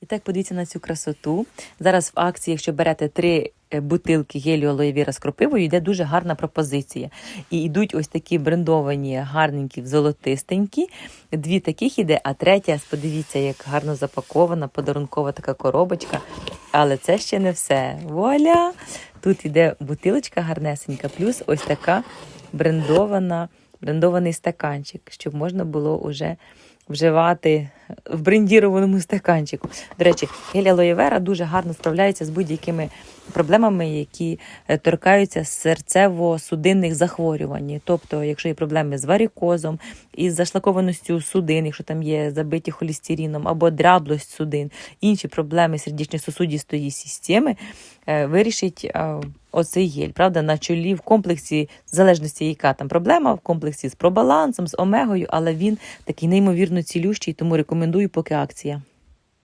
І так подивіться на цю красоту. Зараз в акції, якщо берете три е, бутилки гелію алоє з кропивою, йде дуже гарна пропозиція. І йдуть ось такі брендовані, гарненькі, золотистенькі. Дві таких іде, а третя, подивіться, як гарно запакована, подарункова така коробочка. Але це ще не все. Вуаля! Тут іде бутилочка гарнесенька, плюс ось така брендована, брендований стаканчик, щоб можна було уже вживати в брендірованому стаканчику. До речі, гель алоє вера дуже гарно справляється з будь-якими проблемами, які е, торкаються серцево-судинних захворювань. Тобто, якщо є проблеми з варикозом, із зашлакованістю судин, якщо там є забиті холестерином, або дряблость судин, інші проблеми сердечно-сосудистої системи, е, вирішить е, оцей гель. Правда, на чолі в комплексі, в залежності, яка там проблема, в комплексі з пробалансом, з омегою, але він такий неймовірно цілющий, тому рекомендую, поки акція.